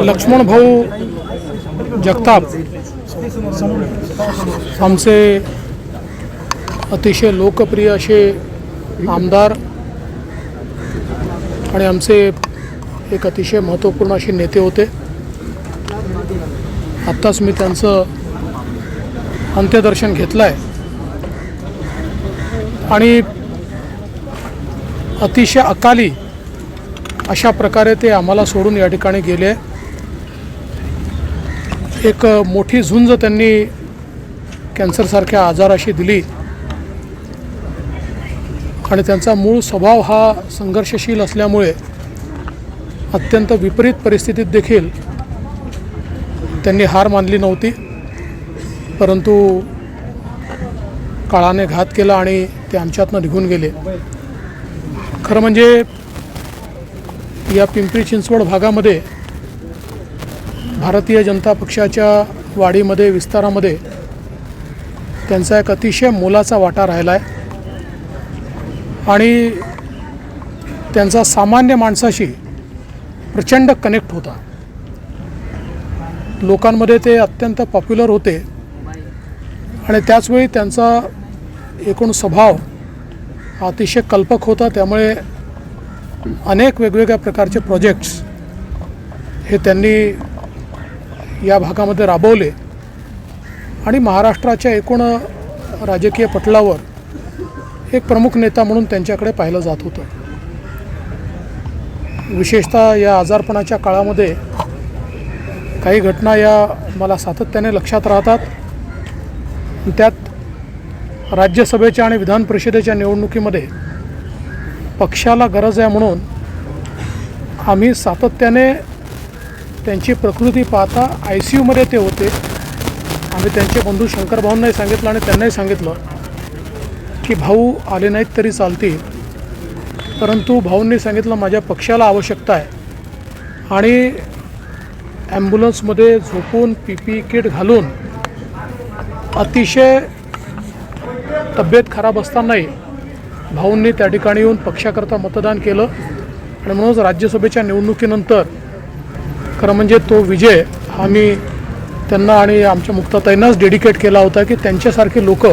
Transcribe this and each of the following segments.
लक्ष्मण भाऊ जगताप आमचे अतिशय लोकप्रिय असे आमदार आणि आमचे एक अतिशय महत्त्वपूर्ण असे नेते होते. आत्ताच मी त्यांचं अंत्यदर्शन घेतलं आहे आणि अतिशय अकाली अशा प्रकारे ते आम्हाला सोडून या ठिकाणी गेले. एक मोठी झुंज त्यांनी कॅन्सरसारख्या आजाराशी दिली. आणि त्यांचा मूळ स्वभाव हा संघर्षशील असल्यामुळे अत्यंत विपरीत परिस्थितीत देखील त्यांनी हार मानली नव्हती. परंतु काळाने घात केला आणि ते आमच्यातनं निघून गेले. खरं म्हणजे या पिंपरी चिंचवड भागामध्ये भारतीय जनता पक्षाच्या वाढीमध्ये विस्तारामध्ये त्यांचा एक अतिशय मोलाचा वाटा राहिला आहे आणि त्यांचा सामान्य माणसाशी प्रचंड कनेक्ट होता. लोकांमध्ये ते अत्यंत पॉप्युलर होते. आणि त्याचवेळी त्यांचा एकूण स्वभाव अतिशय कल्पक होता. त्यामुळे अनेक वेगवेगळ्या प्रकारचे प्रोजेक्ट्स हे त्यांनी या भागामध्ये राबवले. आणि महाराष्ट्राच्या एकूण राजकीय पटलावर एक प्रमुख नेता म्हणून त्यांच्याकडे पाहिलं जात होतं. विशेषतः या आजारपणाच्या काळामध्ये काही घटना या मला सातत्याने लक्षात राहतात. त्यात राज्यसभेच्या आणि विधान परिषदेच्या निवडणुकीमध्ये पक्षाला गरज आहे म्हणून आम्ही सातत्याने त्यांची प्रकृती पाहता आय सी यूमध्ये ते होते. आम्ही त्यांचे बंधू शंकर भाऊंनाही सांगितलं आणि त्यांनाही सांगितलं की भाऊ आले नाहीत तरी चालतील. परंतु भाऊंनी सांगितलं माझ्या पक्षाला आवश्यकता आहे. आणि ॲम्ब्युलन्समध्ये झोपून पी पी किट घालून अतिशय तब्येत खराब असतानाही भाऊंनी त्या ठिकाणी येऊन पक्षाकरता मतदान केलं. आणि म्हणूनच राज्यसभेच्या निवडणुकीनंतर खरं म्हणजे तो विजय आम्ही त्यांना आणि आमच्या मुक्ताताईंनाच डेडिकेट केला होता की त्यांच्यासारखे लोक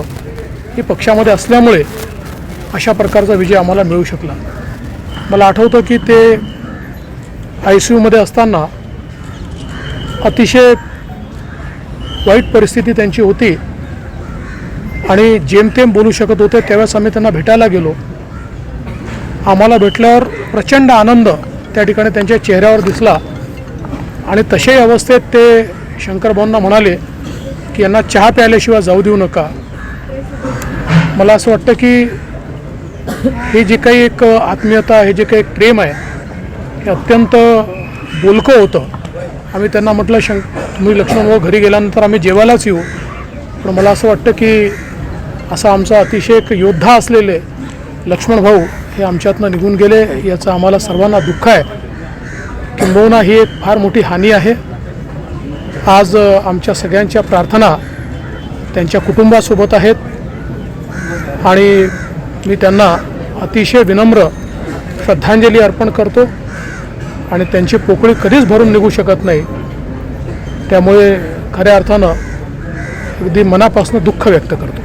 हे पक्षामध्ये असल्यामुळे अशा प्रकारचा विजय आम्हाला मिळू शकला. मला आठवतं की ते आय सी यूमध्ये असताना अतिशय वाईट परिस्थिती त्यांची होती आणि जेमतेम बोलू शकत होते त्यावेळेस आम्ही त्यांना भेटायला गेलो. आम्हाला भेटल्यावर प्रचंड आनंद त्या ठिकाणी त्यांच्या चेहऱ्यावर दिसला. आणि तशाही अवस्थेत ते शंकरभाऊंना म्हणाले की यांना चहा प्यायल्याशिवाय जाऊ देऊ नका. मला असं वाटतं की हे जे काही एक आत्मीयता हे जे काही एक प्रेम आहे हे अत्यंत बोलकं होतं. आम्ही त्यांना म्हटलं शं तुम्ही लक्ष्मणभाऊ घरी गेल्यानंतर आम्ही जेवायलाच येऊ. पण मला असं वाटतं की असा आमचा अतिशय एक योद्धा असलेले लक्ष्मणभाऊ हे आमच्यातनं निघून गेले याचं आम्हाला सर्वांना दुःख आहे. किंबहुना ही एक फार मोठी हानी आहे. आज आमच्या सगळ्यांच्या प्रार्थना त्यांच्या कुटुंबासोबत आहेत. आणि मी त्यांना अतिशय विनम्र श्रद्धांजली अर्पण करतो. आणि त्यांची पोकळी कधीच भरून निघू शकत नाही. त्यामुळे खऱ्या अर्थानं अगदी मनापासून दुःख व्यक्त करतो.